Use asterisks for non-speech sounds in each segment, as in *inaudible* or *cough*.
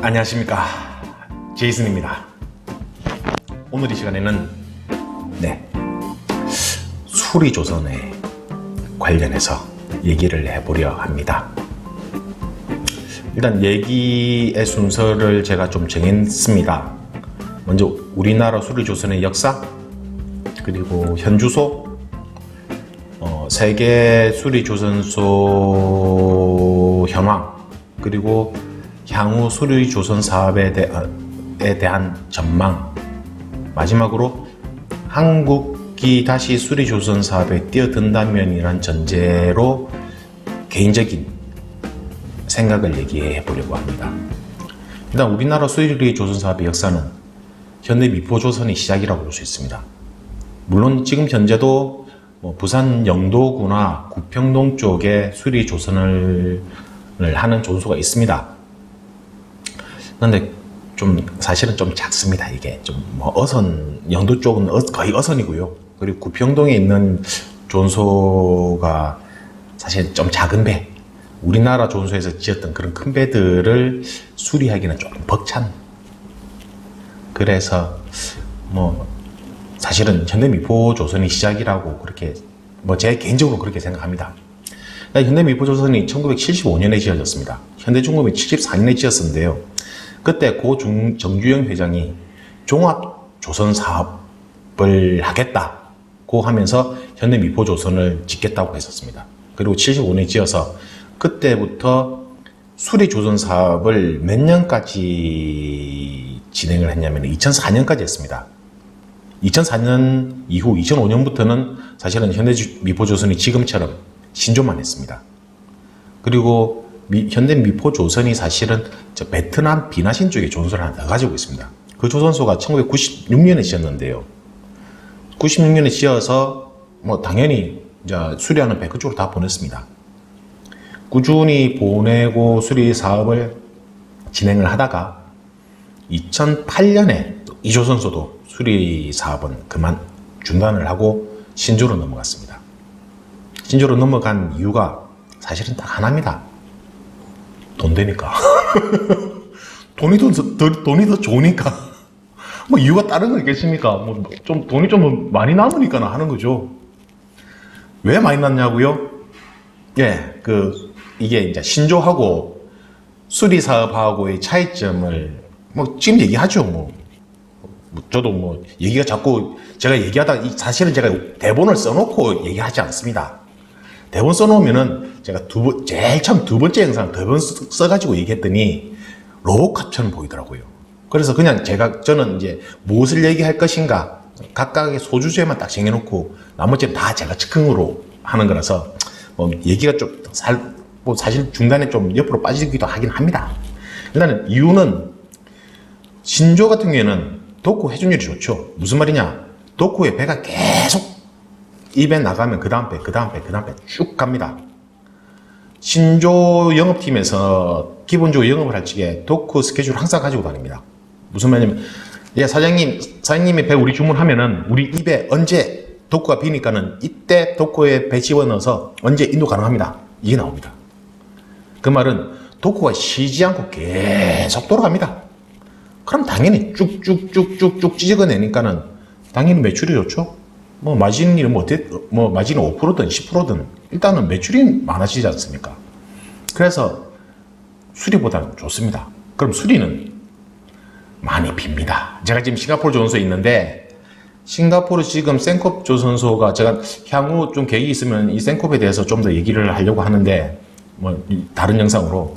안녕하십니까. 제이슨입니다. 오늘 이 시간에는 네 수리 조선에 관련해서 얘기를 해보려 합니다. 일단 얘기의 순서를 제가 좀 정했습니다. 먼저 우리나라 수리 조선의 역사 그리고 현주소 어, 세계 수리 조선소 현황 그리고 향후 수리 조선 사업에 대, 에 대한 전망 마지막으로 한국이 다시 수리 조선 사업에 뛰어든다면이란 전제로 개인적인 생각을 얘기해 보려고 합니다. 일단 우리나라 수리 조선 사업의 역사는 현대 미포조선의 시작이라고 볼 수 있습니다. 물론 지금 현재도 뭐 부산 영도구나 구평동 쪽에 수리 조선을 하는 조선소가 있습니다. 그런데 좀 사실은 좀 작습니다. 이게 좀 뭐 어선 영도 쪽은 어- 거의 어선이고요. 그리고 구평동에 있는 조선소가 사실 좀 작은 배. 우리나라 조선소에서 지었던 그런 큰 배들을 수리하기는 조금 벅찬. 그래서 뭐 사실은 현대미포 조선이 시작이라고 그렇게 뭐 제 개인적으로 그렇게 생각합니다. 현대미포 조선이 1975년에 지어졌습니다. 현대중공업이 74년에 지었었는데요. 그때 고 중, 정주영 회장이 종합 조선 사업을 하겠다고 하면서 현대 미포 조선을 짓겠다고 했었습니다. 그리고 75년에 지어서 그때부터 수리 조선 사업을 몇 년까지 진행을 했냐면 2004년까지 했습니다. 2004년 이후 2005년부터는 사실은 현대 미포조선이 지금처럼 신조만 했습니다. 그리고 미- 현대 미포 조선이 사실은 저 베트남 비나신 쪽에 조선소를 하나 더 가지고 있습니다. 그 조선소가 1996년에 지었는데요. 96년에 지어서 뭐 당연히 수리하는 배 그쪽으로 다 보냈습니다. 꾸준히 보내고 수리 사업을 진행을 하다가 2008년에 이 조선소도 수리 사업은 그만 중단을 하고 신조로 넘어갔습니다. 신조로 넘어간 이유가 사실은 딱 하나입니다. 돈 되니까. *laughs* 돈이 더, 더- 돈이 더 좋으니까. *laughs* 뭐 이유가 다른 거 있겠습니까? 뭐 좀 돈이 좀 많이 남으니까 하는 거죠. 왜 많이 났냐고요? 예, 그 이게 이제 신조하고 수리 사업하고의 차이점을 뭐 지금 얘기하죠, 뭐. 뭐 저도 뭐 얘기가 자꾸 제가 얘기하다 이 사실은 제가 대본을 써놓고 얘기하지 않습니다. 대본 써놓으면은 제가 두 번, 제일 처음 두 번째 영상 대본 써- 써가지고 얘기했더니 로봇캅처럼 보이더라고요. 그래서 그냥 제가 저는 이제 무엇을 얘기할 것인가 각각의 소주제만 딱 정해놓고 나머지는 다 제가 즉흥으로 하는 거라서 뭐 얘기가 좀 살, 뭐 사실 중간에 좀 옆으로 빠지기도 하긴 합니다. 일단은 이유는 신조 같은 경우에는 도쿠 회전율이 좋죠. 무슨 말이냐? 도쿠의 배가 계속 입에 나가면 그 다음 배, 그 다음 배, 그 다음 배쭉 갑니다. 신조 영업팀에서 기본적으로 영업을 할 적에 도쿠 스케줄 항상 가지고 다닙니다. 무슨 말이냐면, 예, 사장님, 사장님이 배 우리 주문하면은 우리 입에 언제 도쿠가 비니까는 이때 도쿠에 배 집어넣어서 언제 인도 가능합니다. 이게 나옵니다. 그 말은 도쿠가 쉬지 않고 계속 돌아갑니다. 그럼 당연히 쭉쭉쭉쭉쭉 찢어내니까는 당연히 매출이 좋죠. 뭐 마진이 뭐, 어때- 뭐 마진이 5%든 10%든 일단은 매출이 많아지지 않습니까? 그래서 수리보다는 좋습니다. 그럼 수리는 많이 빕니다. 제가 지금 싱가포르 조선소에 있는데 싱가포르 지금 센콥 조선소가 제가 향후 좀 계획이 있으면 이 센콥에 대해서 좀 더 얘기를 하려고 하는데 뭐 다른 영상으로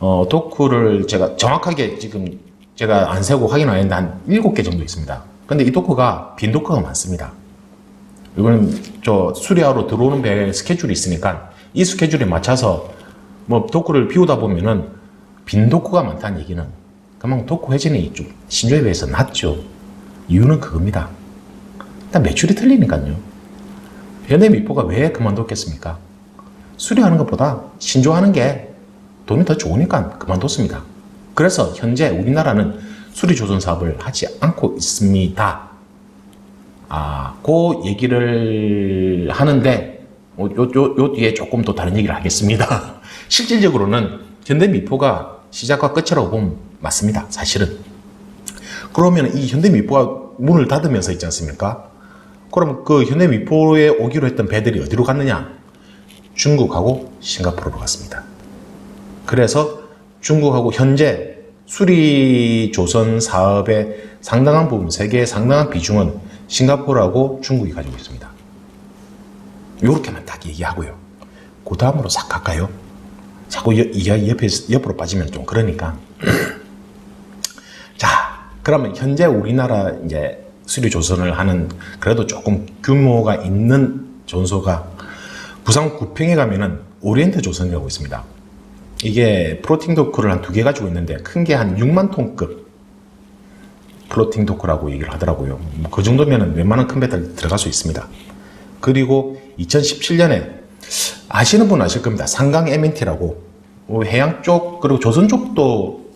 어, 도쿠를 제가 정확하게 지금 제가 안 세고 확인 안 했는데 한 7개 정도 있습니다. 근데 이 도쿠가 빈 도쿠가 많습니다. 이거는 저 수리하러 들어오는 배 스케줄이 있으니까 이 스케줄에 맞춰서 뭐 도쿠를 비우다 보면은 빈 도쿠가 많다는 얘기는 그만큼 도쿠 회전이 좀 신조에 비해서 낮죠. 이유는 그겁니다. 일단 매출이 틀리니까요. 현대 미포가 왜 그만뒀겠습니까? 수리하는 것보다 신조하는 게 돈이 더 좋으니까 그만뒀습니다. 그래서 현재 우리나라는 수리 조선 사업을 하지 않고 있습니다. 아, 그 얘기를 하는데, 어, 요, 요, 요 뒤에 조금 더 다른 얘기를 하겠습니다. *laughs* 실질적으로는 현대 미포가 시작과 끝이라고 보면 맞습니다. 사실은. 그러면 이 현대미포가 문을 닫으면서 있지 않습니까? 그럼 그 현대미포에 오기로 했던 배들이 어디로 갔느냐? 중국하고 싱가포르로 갔습니다. 그래서 중국하고 현재 수리 조선 사업의 상당한 부분, 세계의 상당한 비중은 싱가포르하고 중국이 가지고 있습니다. 요렇게만 딱 얘기하고요. 그 다음으로 싹 갈까요? 자꾸 여, 이 옆에, 옆으로 빠지면 좀 그러니까. *clears throat* 자, 그러면 현재 우리나라 이제 수리 조선을 하는 그래도 조금 규모가 있는 전소가 부산 구평에 가면은 오리엔트 조선이라고 있습니다. 이게 프로팅 도크를 한 두 개 가지고 있는데 큰 게 한 6만 톤급 플로팅 도크라고 얘기를 하더라고요. 뭐그 정도면은 웬만한 큰 배들 들어갈 수 있습니다. 그리고 2017년에 아시는 분 아실 겁니다. 상강 MNT라고 어, 해양 쪽 그리고 조선 쪽도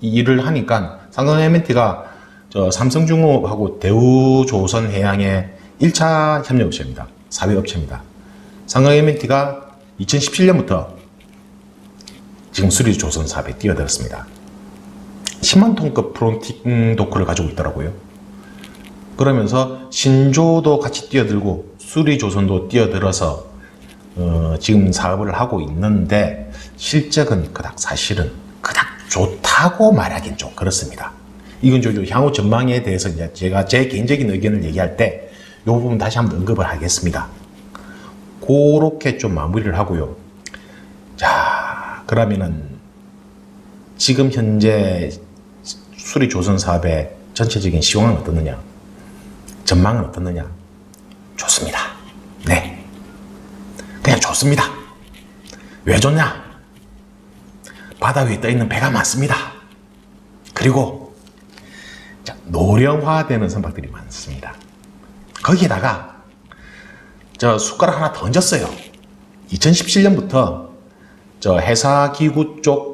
이 일을 하니까 상강 MNT가 저 삼성중업하고 대우조선 해양의 1차 협력업체입니다. 4회 업체입니다. 상강 MNT가 2017년부터 지금 수리 조선 사업에 뛰어들었습니다. 10만 톤급 프론팅 도크를 가지고 있더라고요. 그러면서 신조도 같이 뛰어들고 수리조선도 뛰어들어서 어, 지금 사업을 하고 있는데 실적은 그닥 사실은 그닥 좋다고 말하긴 좀 그렇습니다. 이건 저 향후 전망에 대해서 이제 제가 제 개인적인 의견을 얘기할 때 이 부분 다시 한번 언급을 하겠습니다. 그렇게 좀 마무리를 하고요. 자, 그러면은 지금 현재 수리 조선 사업의 전체적인 시황은 어떻느냐? 전망은 어떻느냐? 좋습니다. 네. 그냥 좋습니다. 왜 좋냐? 바다 위에 떠 있는 배가 많습니다. 그리고 자, 노령화되는 선박들이 많습니다. 거기에다가 저 숟가락 하나 더 얹었어요. 2017년부터 저 해사 기구 쪽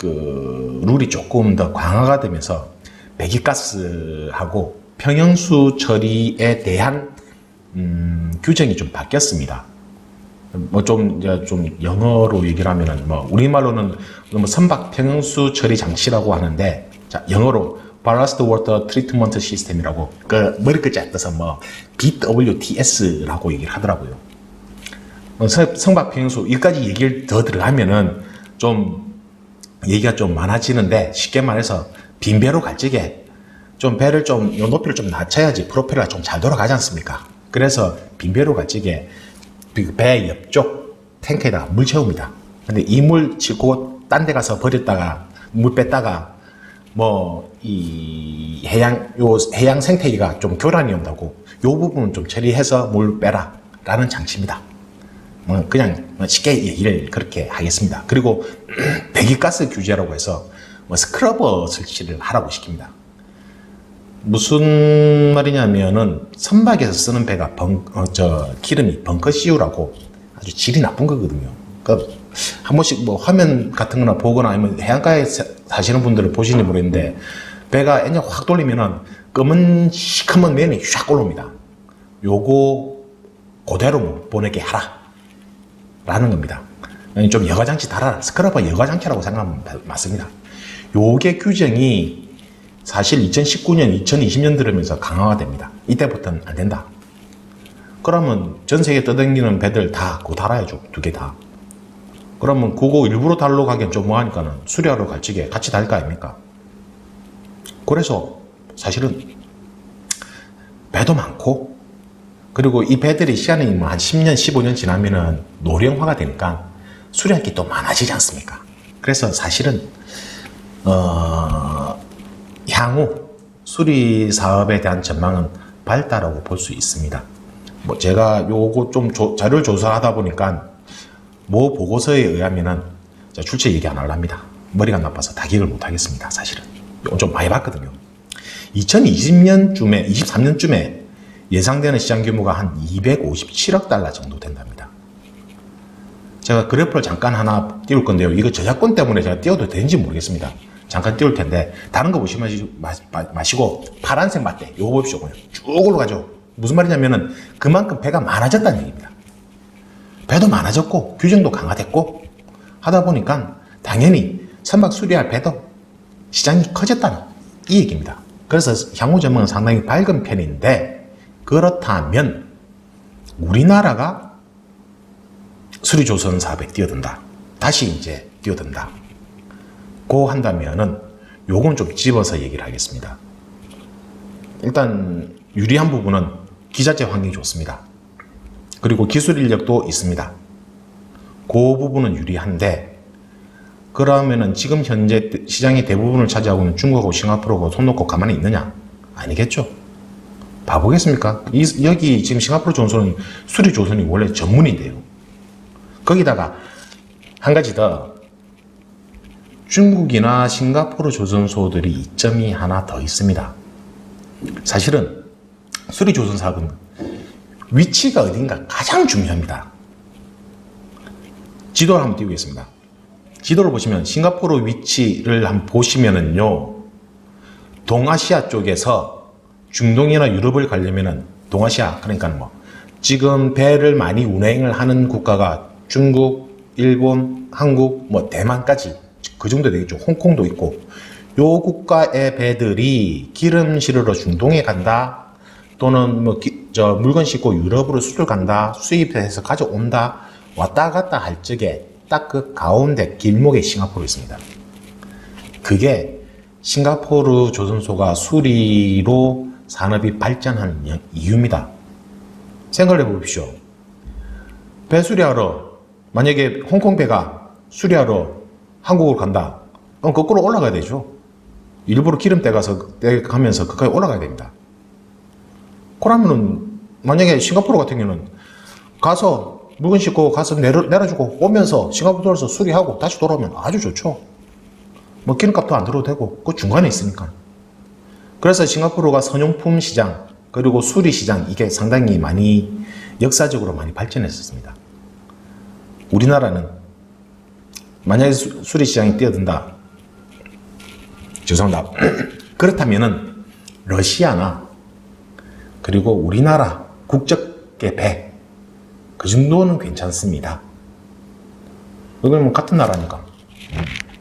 그 룰이 조금 더 강화가 되면서 배기가스하고 평형수 처리에 대한 음, 규정이 좀 바뀌었습니다. 뭐좀 이제 좀 영어로 얘기를 하면은 뭐 우리말로는 뭐 선박 평형수 처리 장치라고 하는데 자 영어로 Ballast Water Treatment System이라고 그 머리 끝자 떠서 뭐 BWTS라고 얘기를 하더라고요. 어, 선- 선박 평형수 여기까지 얘기를 더 들어가면은 좀 얘기가 좀 많아지는데 쉽게 말해서 빈 배로 갈 적에 좀 배를 좀 요 높이를 좀 낮춰야지 프로펠러가 좀 잘 돌아가지 않습니까? 그래서 빈 배로 갈 적에 그배 옆쪽 탱크에다가 물 채웁니다. 근데 이물 싣고 딴 데 가서 버렸다가 물 뺐다가 뭐 이 해양 요 해양 생태계가 좀 교란이 온다고 요 부분은 좀 처리해서 물 빼라라는 장치입니다. 뭐 그냥 쉽게 얘기를 그렇게 하겠습니다. 그리고 *clears throat* 배기가스 규제라고 해서 뭐 스크러버 설치를 하라고 시킵니다. 무슨 말이냐면은 선박에서 쓰는 배가 벙, 어, 저 기름이 벙커시유라고 아주 질이 나쁜 거거든요. 그러니까 한 번씩 뭐 화면 같은 거나 보거나 아니면 해안가에 사- 사시는 분들은 보시는지 모르겠는데 배가 엔진 확 돌리면은 검은 시커먼 면이 쫙 올라옵니다. 요거 그대로 못 보내게 하라. 라는 겁니다. 좀 여과장치 달아라. 스크러버 여과장치라고 생각하면 맞습니다. 요게 규정이 사실 2019년, 2020년 들으면서 강화가 됩니다. 이때부터는 안 된다. 그러면 전 세계 떠다니는 배들 다 그거 달아야죠. 두 개 다. 그러면 그거 일부러 달러 가기엔 좀 뭐하니까는 수리하러 갈 적에 같이 달거 아닙니까? 그래서 사실은 배도 많고 그리고 이 배들이 시간이 뭐한 10년, 15년 지나면은 노령화가 되니까 게또 많아지지 않습니까? 그래서 사실은 어, 향후 수리 사업에 대한 전망은 밝다라고 볼 수 있습니다. 뭐 제가 요거 좀 조- 자료를 조사하다 보니까 모 보고서에 의하면은 자, 출처 얘기 안 하랍니다. 머리가 나빠서 다기를 못 하겠습니다. 사실은 좀 많이 봤거든요. 2020년쯤에 23년쯤에 예상되는 시장 규모가 한 257억 달러 정도 된답니다. 제가 그래프를 잠깐 하나 띄울 건데요. 이거 저작권 때문에 제가 띄워도 되는지 모르겠습니다. 잠깐 띄울 텐데 다른 거 마- 마시고 파란색 맞대. 요거 봅시오. 그냥 쭉 올라가죠. 무슨 말이냐면은 그만큼 배가 많아졌다는 얘기입니다. 배도 많아졌고 규정도 강화됐고 하다 보니까 당연히 선박 수리할 배도 시장이 커졌다는 이 얘기입니다. 그래서 향후 전망은 상당히 밝은 편인데 그렇다면 우리나라가 수리조선 사업에 뛰어든다. 다시 이제 뛰어든다. 고 한다면은 요건 좀 집어서 얘기를 하겠습니다. 일단 유리한 부분은 기자재 환경이 좋습니다. 그리고 기술 인력도 있습니다. 그 부분은 유리한데 그러면은 지금 현재 시장의 대부분을 차지하고 있는 중국하고 싱가포르하고 손 놓고 가만히 있느냐? 아니겠죠. 바보겠습니까? 이- 여기 지금 싱가포르 조선이 수리 조선이 원래 전문인데요. 거기다가 한 가지 더 중국이나 싱가포르 조선소들이 이점이 하나 더 있습니다. 사실은 수리 조선 사업은 위치가 어딘가 가장 중요합니다. 지도를 한번 띄우겠습니다. 지도를 보시면 싱가포르 위치를 한번 보시면은요, 동아시아 쪽에서 중동이나 유럽을 가려면은 동아시아, 그러니까 뭐, 지금 배를 많이 운행을 하는 국가가 중국, 일본, 한국, 뭐, 대만까지 그 정도 되겠죠. 홍콩도 있고, 요 국가의 배들이 기름 실으러 중동에 간다, 또는 뭐, 기- 저 물건 싣고 유럽으로 수출 간다, 수입해서 가져온다, 왔다 갔다 할 적에 딱 그 가운데 길목에 싱가포르 있습니다. 그게 싱가포르 조선소가 수리로 산업이 발전하는 여- 이유입니다. 생각을 해보십시오. 배 수리하러, 만약에 홍콩 배가 수리하러 한국으로 간다. 그럼 거꾸로 올라가야 되죠. 일부러 기름 떼가서, 떼가면서 거기까지 올라가야 됩니다. 그러면은, 만약에 싱가포르 같은 경우는 가서 물건 싣고 가서 내려, 내려주고 오면서 싱가포르에서 수리하고 다시 돌아오면 아주 좋죠. 뭐 기름값도 안 들어도 되고 그 중간에 있으니까. 그래서 싱가포르가 선용품 시장 그리고 수리 시장 이게 상당히 많이 역사적으로 많이 발전했었습니다. 우리나라는 만약에 수, 수리 시장이 뛰어든다. 죄송합니다. *clears throat* 그렇다면은 러시아나 그리고 우리나라 국적계 배, 그 정도는 괜찮습니다. 이건 뭐 같은 나라니까.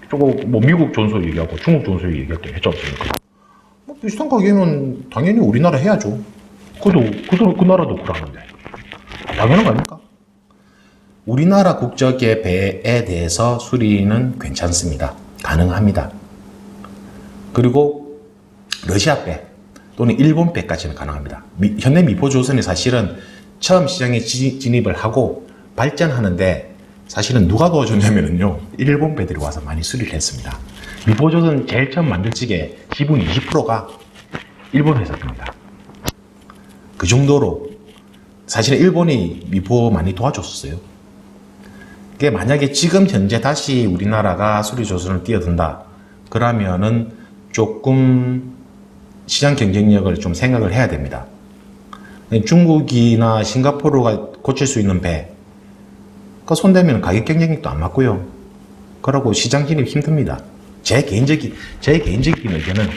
저거 뭐 미국 전소 얘기하고 중국 전소 얘기할 때 했지 않습니까? 뭐 비슷한 가격이면 당연히 우리나라 해야죠. 그도 그도 그 나라도 그러는데 당연한 거 아닙니까? 우리나라 국적의 배에 대해서 수리는 괜찮습니다. 가능합니다. 그리고 러시아 배 또는 일본 배까지는 가능합니다. 미- 현대 미포조선이 사실은 처음 시장에 지- 진입을 하고 발전하는데 사실은 누가 도와줬냐면요 일본 배들이 와서 많이 수리를 했습니다. 미포조선 제일 처음 만들 적에 지분 20%가 일본 회사입니다. 그 정도로 사실은 일본이 미포 많이 도와줬었어요. 그게 만약에 지금 현재 다시 우리나라가 수리 조선을 뛰어든다 그러면은 조금 시장 경쟁력을 좀 생각을 해야 됩니다. 중국이나 싱가포르가 고칠 수 있는 배, 그 손대면 가격 경쟁력도 안 맞고요. 그러고 시장 진입 힘듭니다. 제 개인적인 제 개인적인 의견은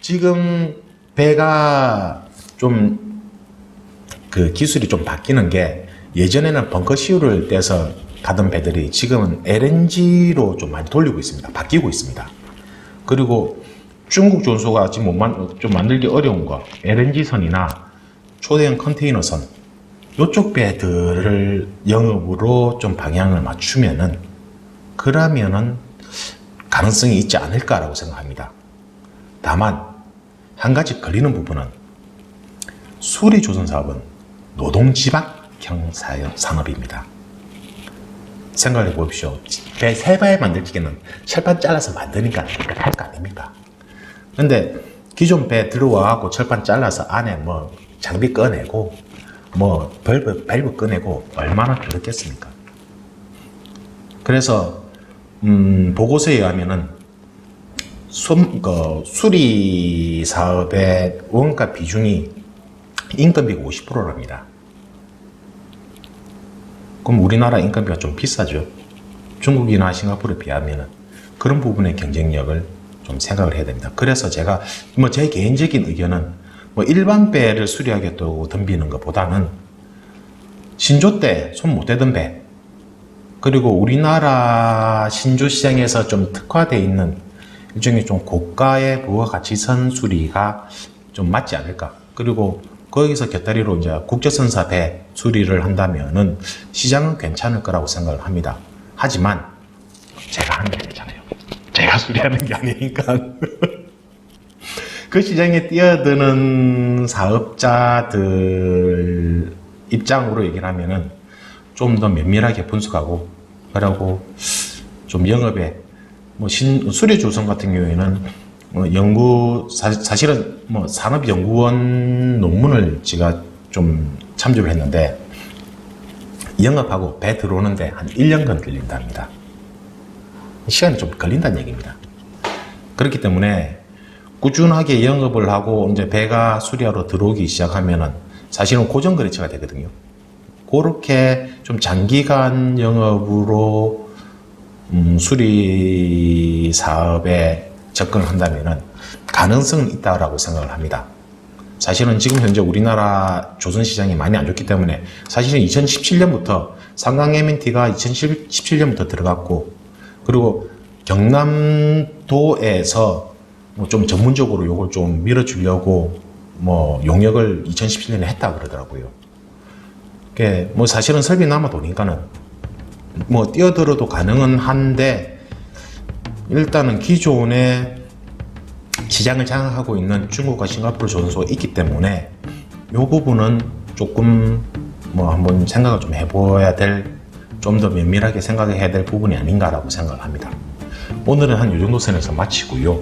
지금 배가 좀 그 기술이 좀 바뀌는 게 예전에는 벙커 시유를 떼서 가던 배들이 지금은 LNG로 좀 많이 돌리고 있습니다. 바뀌고 있습니다. 그리고 중국 존소가 지금 못 만, 좀 만들기 어려운 거 LNG선이나 초대형 컨테이너선 요쪽 배들을 영업으로 좀 방향을 맞추면은 그러면은 가능성이 있지 않을까라고 생각합니다. 다만 한 가지 걸리는 부분은 수리 조선 사업은 노동지박형 사업- 산업입니다. 생각해 보십시오. 배 세 배 만들 적에는 철판 잘라서 만드니까 할 거 아닙니까? 근데 기존 배 들어와갖고 철판 잘라서 안에 뭐 장비 꺼내고 뭐 밸브, 밸브 꺼내고 얼마나 들었겠습니까? 그래서 음, 보고서에 의하면은 수, 그, 수리 사업의 원가 비중이 인건비가 50%랍니다. 그럼 우리나라 인건비가 좀 비싸죠. 중국이나 싱가포르에 비하면은 그런 부분의 경쟁력을 좀 생각을 해야 됩니다. 그래서 제가 뭐 제 개인적인 의견은 뭐 일반 배를 수리하겠다고 덤비는 것보다는 신조 때 손 못 대던 배 그리고 우리나라 신주 시장에서 좀 특화되어 있는 일종의 좀 고가의 부가가치선 수리가 좀 맞지 않을까. 그리고 거기서 곁다리로 이제 국제선사 배 수리를 한다면은 시장은 괜찮을 거라고 생각을 합니다. 하지만 제가 하는 게 아니잖아요. 제가 수리하는 게 아니니까. *laughs* 그 시장에 뛰어드는 사업자들 입장으로 얘기를 하면은 좀 더 면밀하게 분석하고 그러고 좀 영업에 뭐 신, 수리 조선 같은 경우에는 뭐 연구 사, 사실은 뭐 산업 연구원 논문을 제가 좀 참조를 했는데 영업하고 배 들어오는데 한 1년간 걸린답니다. 시간이 좀 걸린다는 얘기입니다. 그렇기 때문에 꾸준하게 영업을 하고 이제 배가 수리하러 들어오기 시작하면은 사실은 고정 거래처가 되거든요. 그렇게 좀 장기간 영업으로 음, 수리 사업에 접근을 한다면은 가능성은 있다라고 생각을 합니다. 사실은 지금 현재 우리나라 조선 시장이 많이 안 좋기 때문에 사실은 2017년부터 상강 MNT가 2017년부터 들어갔고 그리고 경남도에서 뭐 좀 전문적으로 요걸 좀 밀어주려고 뭐 용역을 2017년에 했다 그러더라고요. 그게 뭐 사실은 설비 남아 도니까는 뭐 뛰어들어도 가능은 한데 일단은 기존에 시장을 장악하고 있는 중국과 싱가포르 조선소가 있기 때문에 요 부분은 조금 뭐 한번 생각을 좀 해봐야 될 좀 더 면밀하게 생각해야 될 부분이 아닌가라고 생각을 합니다. 오늘은 한요 정도 선에서 마치고요.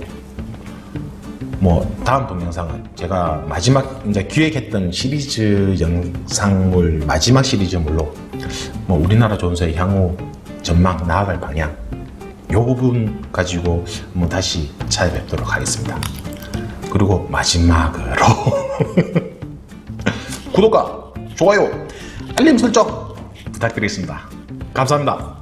뭐 다음 동영상은 제가 마지막 이제 기획했던 시리즈 영상물 마지막 시리즈물로 뭐 우리나라 조선소의 향후 전망 나아갈 방향 요 부분 가지고 뭐 다시 찾아뵙도록 하겠습니다. 그리고 마지막으로 *laughs* 구독과 좋아요 알림 설정 부탁드리겠습니다. 감사합니다.